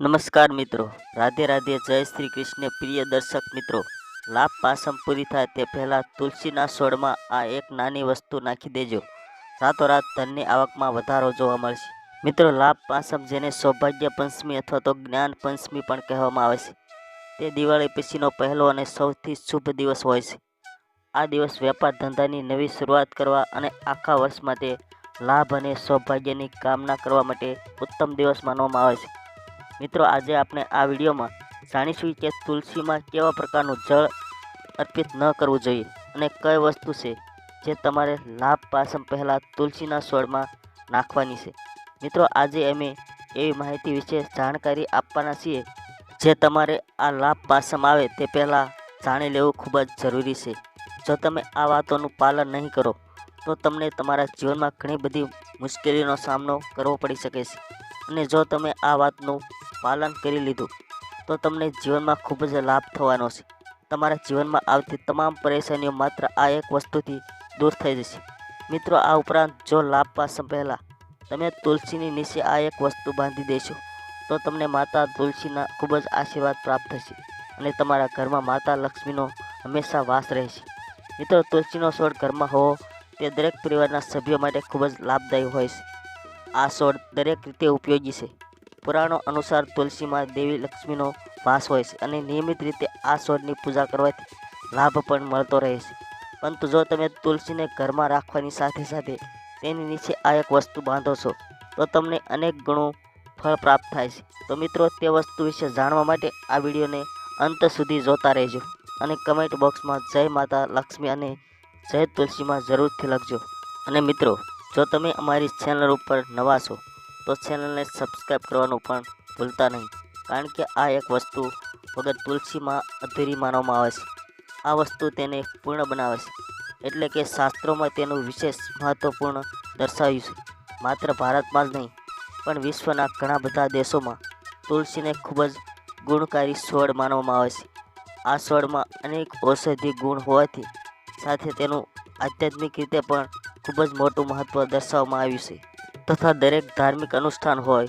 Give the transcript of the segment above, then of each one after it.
નમસ્કાર મિત્રો. રાધે રાધે જય શ્રી કૃષ્ણ. પ્રિય દર્શક મિત્રો, લાભ પાસમ પૂરી થાય તે પહેલાં તુલસીના છોડમાં આ એક નાની વસ્તુ નાખી દેજો. રાતોરાત ધનની આવકમાં વધારો જોવા મળશે. મિત્રો, લાભ પાસમ જેને સૌભાગ્ય પંચમી અથવા તો જ્ઞાન પંચમી પણ કહેવામાં આવે છે. તે દિવાળી પછીનો પહેલો અને સૌથી શુભ દિવસ હોય છે. આ દિવસ વેપાર ધંધાની નવી શરૂઆત કરવા અને આખા વર્ષ માટે લાભ અને સૌભાગ્યની કામના કરવા માટે ઉત્તમ દિવસ માનવામાં આવે છે. મિત્રો, આજે આપણે આ વિડીયોમાં જાણીશું કે તુલસીમાં કેવા પ્રકારનું જળ અર્પિત ન કરવું જોઈએ અને કઈ વસ્તુ છે જે તમારે લાભ પાસમ પહેલાં તુલસીના છોડમાં નાખવાની છે. મિત્રો, આજે અમે એવી માહિતી વિશે જાણકારી આપવાના છીએ જે તમારે આ લાભ પાસમ આવે તે પહેલાં જાણી લેવું ખૂબ જ જરૂરી છે. જો તમે આ વાતોનું પાલન નહીં કરો, તો તમને તમારા જીવનમાં ઘણી બધી મુશ્કેલીનો સામનો કરવો પડી શકે છે. અને જો તમે આ વાતનું પાલન કરી લીધું, તો તમને જીવનમાં ખૂબ જ લાભ થવાનો છે. તમારા જીવનમાં આવતી તમામ પરેશાનીઓ માત્ર આ એક વસ્તુથી દૂર થઈ જશે. મિત્રો, આ ઉપરાંત જો લાભ પાસમ પહેલાં તમે તુલસીની નીચે આ એક વસ્તુ બાંધી દેશો, તો તમને માતા તુલસીના ખૂબ જ આશીર્વાદ પ્રાપ્ત થશે અને તમારા ઘરમાં માતા લક્ષ્મીનો હંમેશા વાસ રહેશે. મિત્રો, તુલસીનો છોડ ઘરમાં હોવો તે દરેક પરિવારના સભ્યો માટે ખૂબ જ લાભદાયી હોય છે. આ છોડ દરેક રીતે ઉપયોગી છે. પુરાણો અનુસાર તુલસીમાં દેવી લક્ષ્મીનો વાસ હોય છે અને નિયમિત રીતે આ છોડની પૂજા કરવાથી લાભ પણ મળતો રહે છે. પરંતુ જો તમે તુલસીને ઘરમાં રાખવાની સાથે સાથે તેની નીચે આ એક વસ્તુ બાંધો છો, તો તમને અનેક ગણું ફળ પ્રાપ્ત થાય છે. તો મિત્રો, તે વસ્તુ વિશે જાણવા માટે આ વિડીયોને અંત સુધી જોતા રહેજો અને કમેન્ટ બોક્સમાં જય માતા લક્ષ્મી અને જય તુલસીમાં જરૂરથી લખજો. અને મિત્રો, જો તમે અમારી ચેનલ ઉપર નવા છો તો ચેનલને સબસ્ક્રાઈબ કરવાનું પણ ભૂલતા નહીં. કારણ કે આ એક વસ્તુ વગર તુલસીમાં અધૂરી માનવામાં આવે છે. આ વસ્તુ તેને પૂર્ણ બનાવે છે. એટલે કે શાસ્ત્રોમાં તેનું વિશેષ મહત્ત્વપૂર્ણ દર્શાવ્યું છે. માત્ર ભારતમાં જ નહીં, પણ વિશ્વના ઘણા બધા દેશોમાં તુલસીને ખૂબ જ ગુણકારી છોડ માનવામાં આવે છે. આ છોડમાં અનેક ઔષધિ ગુણ હોવાથી સાથે તેનું આધ્યાત્મિક રીતે પણ ખૂબ જ મોટું મહત્ત્વ દર્શાવવામાં આવ્યું છે. તથા દરેક ધાર્મિક અનુષ્ઠાન હોય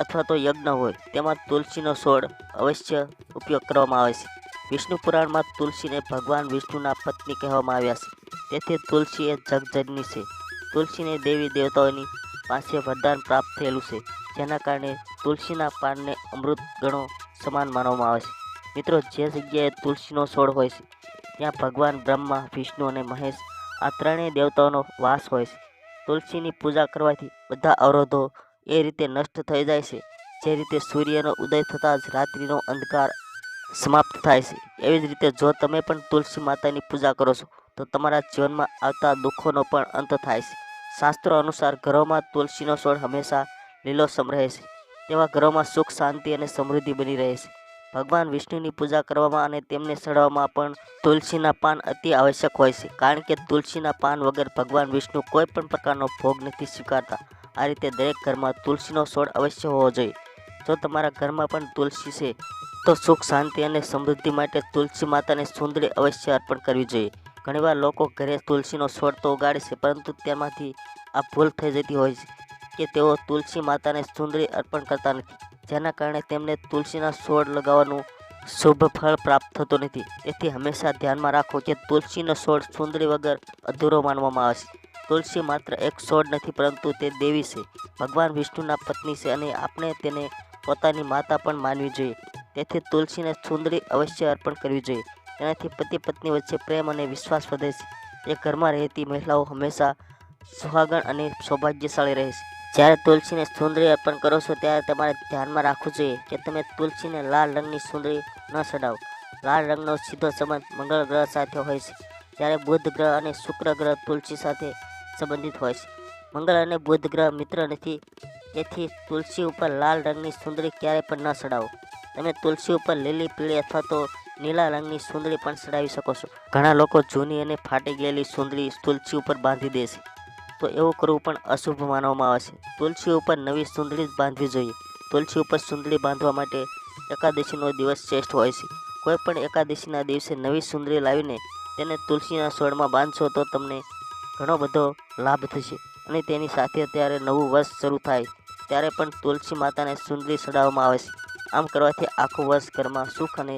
અથવા તો યજ્ઞ હોય, તેમાં તુલસીનો છોડ અવશ્ય ઉપયોગ કરવામાં આવે છે. વિષ્ણુ પુરાણમાં તુલસીને ભગવાન વિષ્ણુના પત્ની કહેવામાં આવ્યા છે. તેથી તુલસી એ જગજનની છે. તુલસીને દેવી દેવતાઓની પાસે વરદાન પ્રાપ્ત થયેલું છે, જેના કારણે તુલસીના પાનને અમૃત ગણો સમાન માનવામાં આવે છે. મિત્રો, જે જગ્યાએ તુલસીનો છોડ હોય છે, ત્યાં ભગવાન બ્રહ્મા, વિષ્ણુ અને મહેશ આ ત્રણેય દેવતાઓનો વાસ હોય છે. તુલસીની પૂજા કરવાથી બધા અવરોધો એ રીતે નષ્ટ થઈ જાય છે. જે રીતે સૂર્યનો ઉદય થતાં જ રાત્રિનો અંધકાર સમાપ્ત થાય છે. એવી જ રીતે જો તમે પણ તુલસી માતાની પૂજા કરો છો, તો તમારા જીવનમાં આવતા દુઃખોનો પણ અંત થાય છે. શાસ્ત્રો અનુસાર ઘરોમાં તુલસીનો છોડ હંમેશા લીલોસમ રહે છે. તેવા ઘરોમાં સુખ, શાંતિ અને સમૃદ્ધિ બની રહે છે. ભગવાન વિષ્ણુની પૂજા કરવામાં અને તેમને ચડાવવામાં પણ તુલસીના પાન અતિ આવશ્યક હોય છે. કારણ કે તુલસીના પાન વગર ભગવાન વિષ્ણુ કોઈ પણ પ્રકારનો ભોગ નથી સ્વીકારતા. આ રીતે દરેક ઘરમાં તુલસીનો છોડ અવશ્ય હોવો જોઈએ. જો તમારા ઘરમાં પણ તુલસી છે, તો સુખ, શાંતિ અને સમૃદ્ધિ માટે તુલસી માતાને સુંદરી અવશ્ય અર્પણ કરવી જોઈએ. ઘણીવાર લોકો ઘરે તુલસીનો છોડ તો ઉગાડે છે, પરંતુ તેમાંથી આ ભૂલ થઈ જતી હોય છે કે તેઓ તુલસી માતાને સુંદરી અર્પણ કરતા નથી. જેના કારણે તેમને તુલસીના છોડ લગાવવાનું શુભ ફળ પ્રાપ્ત થતું નથી. તેથી હંમેશા ધ્યાનમાં રાખો કે તુલસીનો છોડ સુંદરી વગર અધૂરો માનવામાં આવે છે. તુલસી માત્ર એક છોડ નથી, પરંતુ તે દેવી છે. ભગવાન વિષ્ણુના પત્ની છે અને આપણે તેને પોતાની માતા પણ માનવી જોઈએ. તેથી તુલસીને સુંદરી અવશ્ય અર્પણ કરવી જોઈએ. તેનાથી પતિ પત્ની વચ્ચે પ્રેમ અને વિશ્વાસ વધે છે. એ ઘરમાં રહેતી મહિલાઓ હંમેશા સુહાગણ અને સૌભાગ્યશાળી રહે છે. જ્યારે તુલસીને સુંદરી અર્પણ કરો છો ત્યારે તમારે ધ્યાનમાં રાખવું જોઈએ કે તમે તુલસીને લાલ રંગની સુંદરી ન ચડાવો. લાલ રંગનો સીધો સંબંધ મંગળ ગ્રહ સાથે હોય છે, જ્યારે બુધ ગ્રહ અને શુક્ર ગ્રહ તુલસી સાથે સંબંધિત હોય છે. મંગળ અને બુધ ગ્રહ મિત્ર નથી, તેથી તુલસી ઉપર લાલ રંગની સુંદરી ક્યારેય પણ ન ચડાવો. તમે તુલસી ઉપર લીલી, પીળી અથવા તો નીલા રંગની સુંદરી પણ ચડાવી શકો છો. ઘણા લોકો જૂની અને ફાટી ગયેલી સુંદરી તુલસી ઉપર બાંધી દે છે. તો એવું કરવું પણ અશુભ માનવામાં આવે છે. તુલસી ઉપર નવી સુંદરી બાંધવી જોઈએ. તુલસી ઉપર સુંદરી બાંધવા માટે એકાદશીનો દિવસ શ્રેષ્ઠ હોય છે. કોઈ પણ એકાદશીના દિવસે નવી સુંદરી લાવીને તેને તુલસીના છોડમાં બાંધશો તો તમને ઘણો બધો લાભ થશે. અને તેની સાથે ત્યારે નવું વર્ષ શરૂ થાય, ત્યારે પણ તુલસી માતાને સુંદરી ચડાવવામાં આવે છે. આમ કરવાથી આખું વર્ષ ઘરમાં સુખ અને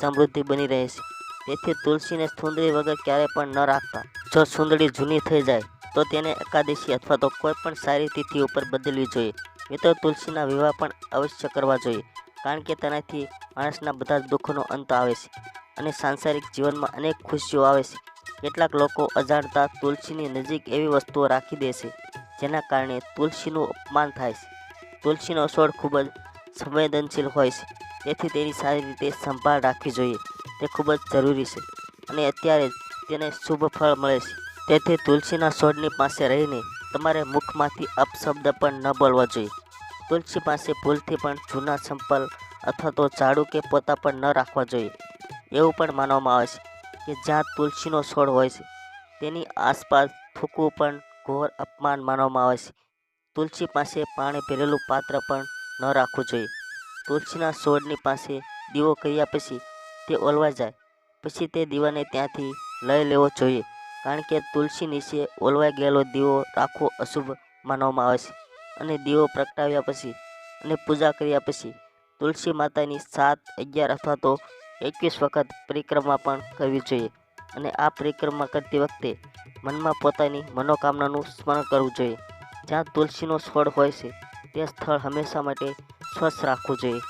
સમૃદ્ધિ બની રહે છે. તેથી તુલસીને સુંદરી વગર ક્યારેય પણ ન રાખતા. જો સુંદરી જૂની થઈ જાય તો તેને એકાદશી અથવા તો કોઈ પણ સારી તિથિ ઉપર બદલવી જોઈએ. મિત્રો, તુલસીના વિવાહ પણ અવશ્ય કરવા જોઈએ, કારણ કે તેનાથી માણસના બધા જ દુઃખોનો અંત આવે છે અને સાંસારિક જીવનમાં અનેક ખુશીઓ આવે છે. કેટલાક લોકો અજાણતા તુલસીની નજીક એવી વસ્તુઓ રાખી દે છે, જેના કારણે તુલસીનું અપમાન થાય છે. તુલસીનો છોડ ખૂબ જ સંવેદનશીલ હોય છે, તેથી તેની સારી રીતે સંભાળ રાખવી જોઈએ. તે ખૂબ જ જરૂરી છે અને અત્યારે તેને શુભ ફળ મળે છે. તેથી તુલસીના છોડની પાસે રહીને તમારે મુખમાંથી અપશબ્દ પણ ન બોલવા જોઈએ. તુલસી પાસે ભૂલથી પણ જૂના સંપલ અથવા તો ઝાડુ કે પોતા પણ ન રાખવા જોઈએ. એવું પણ માનવામાં આવે છે કે જ્યાં તુલસીનો છોડ હોય છે, તેની આસપાસ થૂકવું પણ ઘોર અપમાન માનવામાં આવે છે. તુલસી પાસે પાણી ભરેલું પાત્ર પણ ન રાખવું જોઈએ. તુલસીના છોડની પાસે દીવો કર્યા પછી તે ઓલવા જાય. પછી તે દીવાને ત્યાંથી લઈ લેવો જોઈએ. કારણ કે તુલસી નીચે ઓલવાઈ ગયેલો દીવો રાખવો અશુભ માનવામાં આવે છે. અને દીવો પ્રગટાવ્યા પછી અને પૂજા કર્યા પછી તુલસી માતાની સાત, અગિયાર અથવા તો એકવીસ વખત પરિક્રમા પણ કરવી જોઈએ. અને આ પરિક્રમા કરતી વખતે મનમાં પોતાની મનોકામનાનું સ્મરણ કરવું જોઈએ. જ્યાં તુલસીનો છોડ હોય છે, તે સ્થળ હંમેશા માટે સ્વચ્છ રાખવું જોઈએ.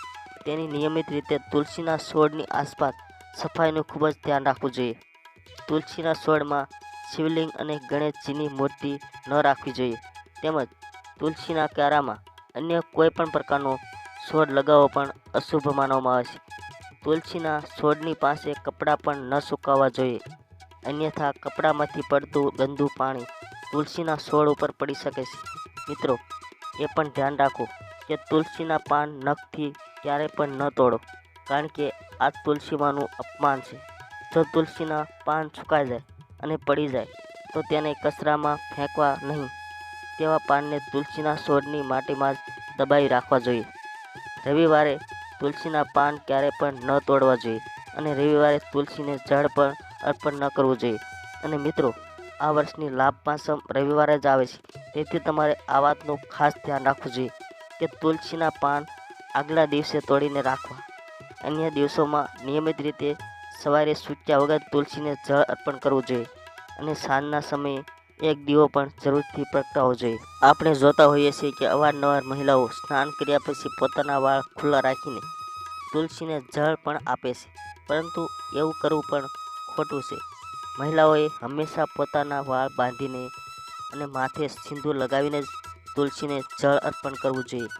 તેની નિયમિત રીતે તુલસીના છોડની આસપાસ સફાઈનું ખૂબ જ ધ્યાન રાખવું જોઈએ. તુલસીના છોડમાં શિવલિંગ અને ગણેશજીની મૂર્તિ ન રાખવી જોઈએ. તેમજ તુલસીના ક્યારામાં અન્ય કોઈ પણ પ્રકારનો છોડ લગાવવો પણ અશુભ માનવામાં આવે છે. તુલસીના છોડની પાસે કપડાં પણ ન સુકાવવા જોઈએ. અન્યથા કપડામાંથી પડતું ગંદુ પાણી તુલસીના છોડ ઉપર પડી શકે છે. મિત્રો, એ પણ ધ્યાન રાખો કે તુલસીના પાન નખથી ક્યારેય પણ ન તોડો, કારણ કે આ તુલસીમાંનું અપમાન છે. જો તુલસીના પાન સુકાઈ જાય અને પડી જાય, તો તેને કચરામાં ફેંકવા નહીં. તેવા પાનને તુલસીના છોડની માટીમાં જ દબાવી રાખવા જોઈએ. રવિવારે તુલસીના પાન ક્યારે પણ ન તોડવા જોઈએ અને રવિવારે તુલસીને જળ પણ અર્પણ ન કરવું જોઈએ. અને મિત્રો, આ વર્ષની લાભ પાંચમ રવિવારે જ આવે છે, તેથી તમારે આ વાતનું ખાસ ધ્યાન રાખવું જોઈએ કે તુલસીના પાન આગલા દિવસે તોડીને રાખવા. અન્ય દિવસોમાં નિયમિત રીતે સવારે સૂચ્યા વગર તુલસીને જળ અર્પણ કરવું જોઈએ અને સાંજના સમયે એક દીવો પણ જરૂરથી પ્રગટાવવો જોઈએ. આપણે જોતા હોઈએ છીએ કે અવારનવાર મહિલાઓ સ્નાન કર્યા પછી પોતાના વાળ ખુલ્લા રાખીને તુલસીને જળ પણ આપે છે, પરંતુ એવું કરવું પણ ખોટું છે. મહિલાઓએ હંમેશા પોતાના વાળ બાંધીને અને માથે સિંદૂર લગાવીને જ તુલસીને જળ અર્પણ કરવું જોઈએ.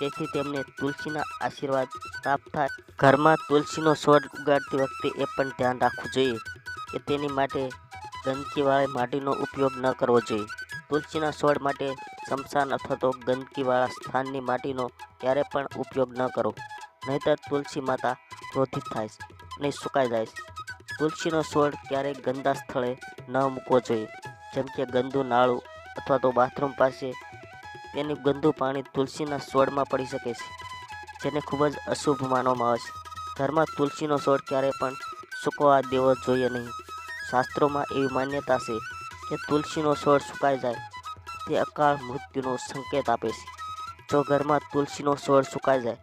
તેથી તેમને તુલસીના આશીર્વાદ પ્રાપ્ત થાય. ઘરમાં તુલસીનો છોડ ઉગાડતી વખતે એ પણ ધ્યાન રાખવું જોઈએ કે તેની માટે ગંદકીવાળી માટીનો ઉપયોગ ન કરવો જોઈએ. તુલસીના છોડ માટે સ્મશાન અથવા તો ગંદકીવાળા સ્થાનની માટીનો ક્યારે પણ ઉપયોગ ન કરો. નહીંતર તુલસી માતા ક્રોધિત થાય છે અને સુકાઈ જાય છે. તુલસીનો છોડ ક્યારેય ગંદા સ્થળે ન મૂકવો જોઈએ. જેમ કે ગંદુ નાળું અથવા તો બાથરૂમ પાસે તેનું ગંદુ પાણી તુલસીના છોડમાં પડી શકે છે, જેને ખૂબ જ અશુભ માનવામાં આવે છે. ઘરમાં તુલસીનો છોડ ક્યારેય પણ સૂકવા દેવો જોઈએ નહીં. શાસ્ત્રોમાં એવી માન્યતા છે કે તુલસીનો છોડ સુકાઈ જાય, તે અકાળ મૃત્યુનો સંકેત આપે છે. જો ઘરમાં તુલસીનો છોડ સુકાઈ જાય,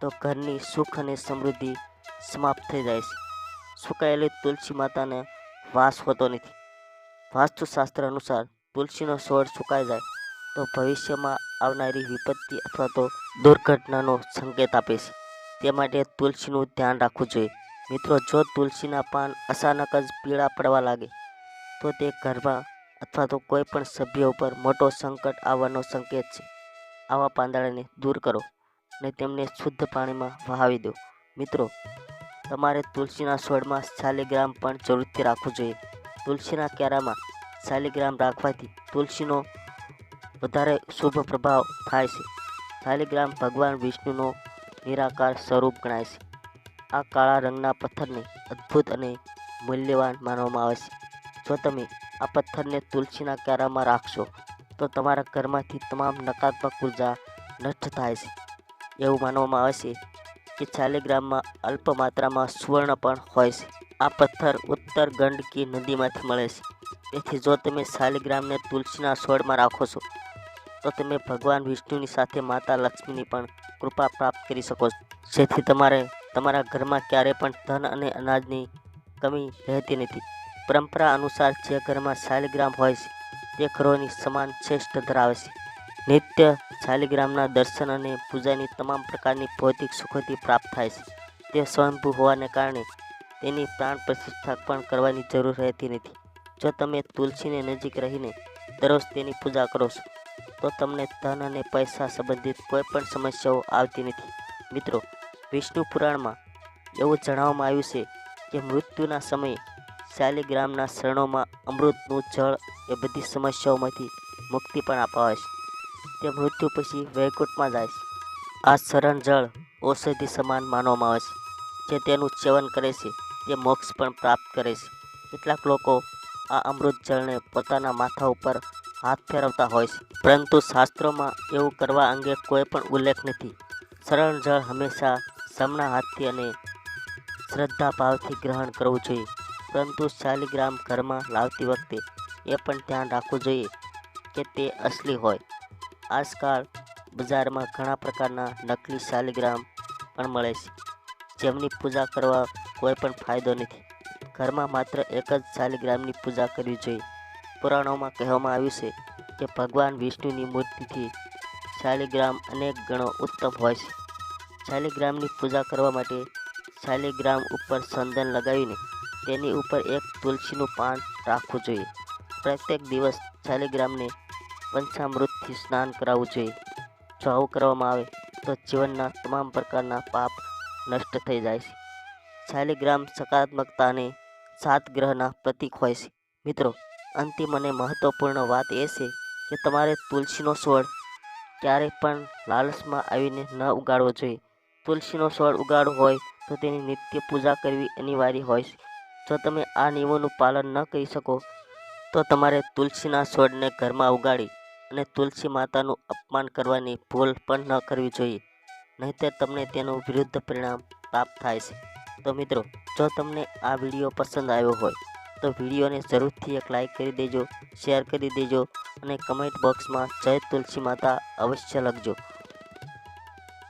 તો ઘરની સુખ અને સમૃદ્ધિ સમાપ્ત થઈ જાય છે. સુકાયેલી તુલસી માતાને વાસ હોતો નથી. વાસ્તુશાસ્ત્ર અનુસાર તુલસીનો છોડ સુકાઈ જાય તો ભવિષ્યમાં આવનારી વિપત્તિ અથવા તો દુર્ઘટનાનો સંકેત આપે છે. તે માટે તુલસીનું ધ્યાન રાખવું જોઈએ. મિત્રો, જો તુલસીના પાન અચાનક જ પીળા પડવા લાગે, તો તે ઘરમાં અથવા તો કોઈ પણ સભ્ય ઉપર મોટો સંકટ આવવાનો સંકેત છે. આવા પાંદડાને દૂર કરો અને તેમને શુદ્ધ પાણીમાં વહાવી દો. મિત્રો, તમારે તુલસીના છોડમાં શાલિગ્રામ પણ જરૂરથી રાખવું જોઈએ. તુલસીના ક્યારામાં શાલિગ્રામ રાખવાથી તુલસીનો વધારે શુભ પ્રભાવ થાય છે. શાલિગ્રામ ભગવાન વિષ્ણુનો નિરાકાર સ્વરૂપ ગણાય છે. આ કાળા રંગના પથ્થરને અદ્ભુત અને મૂલ્યવાન માનવામાં આવે છે. જો તમે આ પથ્થરને તુલસીના ક્યારામાં રાખશો, તો તમારા ઘરમાંથી તમામ નકારાત્મક ઊર્જા નષ્ટ થાય છે. એવું માનવામાં આવે છે કે શાલિગ્રામમાં અલ્પ માત્રામાં સુવર્ણ પણ હોય છે. આ પથ્થર ઉત્તર ગંડકી નદીમાંથી મળે છે. તેથી જો તમે શાલિગ્રામને તુલસીના છોડમાં રાખો છો તો તમે ભગવાન વિષ્ણુની સાથે માતા લક્ષ્મીની પણ કૃપા પ્રાપ્ત કરી શકો છો. જેથી તમારે તમારા ઘરમાં ક્યારેય પણ ધન અને અનાજની કમી રહેતી નથી. પરંપરા અનુસાર જે ઘરમાં શાલિગ્રામ હોય છે, તે ઘરોની સમાન શ્રેષ્ઠ ધરાવે છે. નિત્ય શાલિગ્રામના દર્શન અને પૂજાની તમામ પ્રકારની ભૌતિક સુખોથી પ્રાપ્ત થાય છે. તે સ્વયંભૂ હોવાને કારણે તેની પ્રાણ પ્રતિષ્ઠા પણ કરવાની જરૂર રહેતી નથી. જો તમે તુલસીને નજીક રહીને દરરોજ તેની પૂજા કરો છો તો તમને ધન અને પૈસા સંબંધિત કોઈ પણ સમસ્યાઓ આવતી નથી. મિત્રો, વિષ્ણુ પુરાણમાં એવું જણાવવામાં આવ્યું છે કે મૃત્યુના સમયે શાલિગ્રામના શરણોમાં અમૃતનું જળ એ બધી સમસ્યાઓમાંથી મુક્તિ પણ અપાવે છે. તે મૃત્યુ પછી વૈકુંઠમાં જાય છે. આ શરણ જળ ઔષધિ સમાન માનવામાં આવે છે, જે તેનું સેવન કરે છે, તે મોક્ષ પણ પ્રાપ્ત કરે છે. કેટલાક લોકો આ અમૃત જળને પોતાના માથા ઉપર હાથ ફેરવતા હોય છે. પરંતુ શાસ્ત્રોમાં એવું કરવા અંગે કોઈ પણ ઉલ્લેખ નથી. સરળ જળ હંમેશા જમણા હાથથી અને શ્રદ્ધા ભાવથી ગ્રહણ કરવું જોઈએ. પરંતુ શાલિગ્રામ ઘરમાં લાવતી વખતે એ પણ ધ્યાન રાખવું જોઈએ કે તે અસલી હોય. આજકાલ બજારમાં ઘણા પ્રકારના નકલી શાલિગ્રામ પણ મળે છે. જેમની પૂજા કરવા કોઈ પણ ફાયદો નથી. ઘરમાં માત્ર એક જ શાલિગ્રામની પૂજા કરવી જોઈએ. પુરાણોમાં કહેવામાં આવ્યું છે કે ભગવાન વિષ્ણુની મૂર્તિથી શાલિગ્રામ અનેક ગણો ઉત્તમ હોય છે. શાલિગ્રામની પૂજા કરવા માટે શાલિગ્રામ ઉપર ચંદન લગાવીને તેની ઉપર એક તુલસીનું પાન રાખવું જોઈએ. પ્રત્યેક દિવસ શાલિગ્રામને પંચામૃતથી સ્નાન કરાવવું જોઈએ. જો આવું કરવામાં આવે તો જીવનના તમામ પ્રકારના પાપ નષ્ટ થઈ જાય છે. શાલિગ્રામ સકારાત્મકતાને સાત ગ્રહના પ્રતીક હોય છે. મિત્રો અંતિમ અને મહત્વપૂર્ણ વાત એ છે કે તમારે તુલસીનો છોડ ક્યારેય પણ લાલચમાં આવીને ન ઉગાડવો જોઈએ. તુલસીનો છોડ ઉગાડવો હોય તો તેની નિત્ય પૂજા કરવી અનિવાર્ય હોય છે. જો તમે આ નિયમોનું પાલન ન કરી શકો, તો તમારે તુલસીના છોડને ઘરમાં ઉગાડી અને તુલસી માતાનું અપમાન કરવાની ભૂલ પણ ન કરવી જોઈએ. નહીંતર તમને તેનું વિરુદ્ધ પરિણામ પ્રાપ્ત થાય છે. તો મિત્રો, જો તમને આ વીડિયો પસંદ આવ્યો હોય તો વિડીયોને જરૂરથી એક લાઇક કરી દેજો શેર કરી દેજો અને કમેન્ટ બોક્સમાં જય તુલસી માતા અવશ્ય લખજો.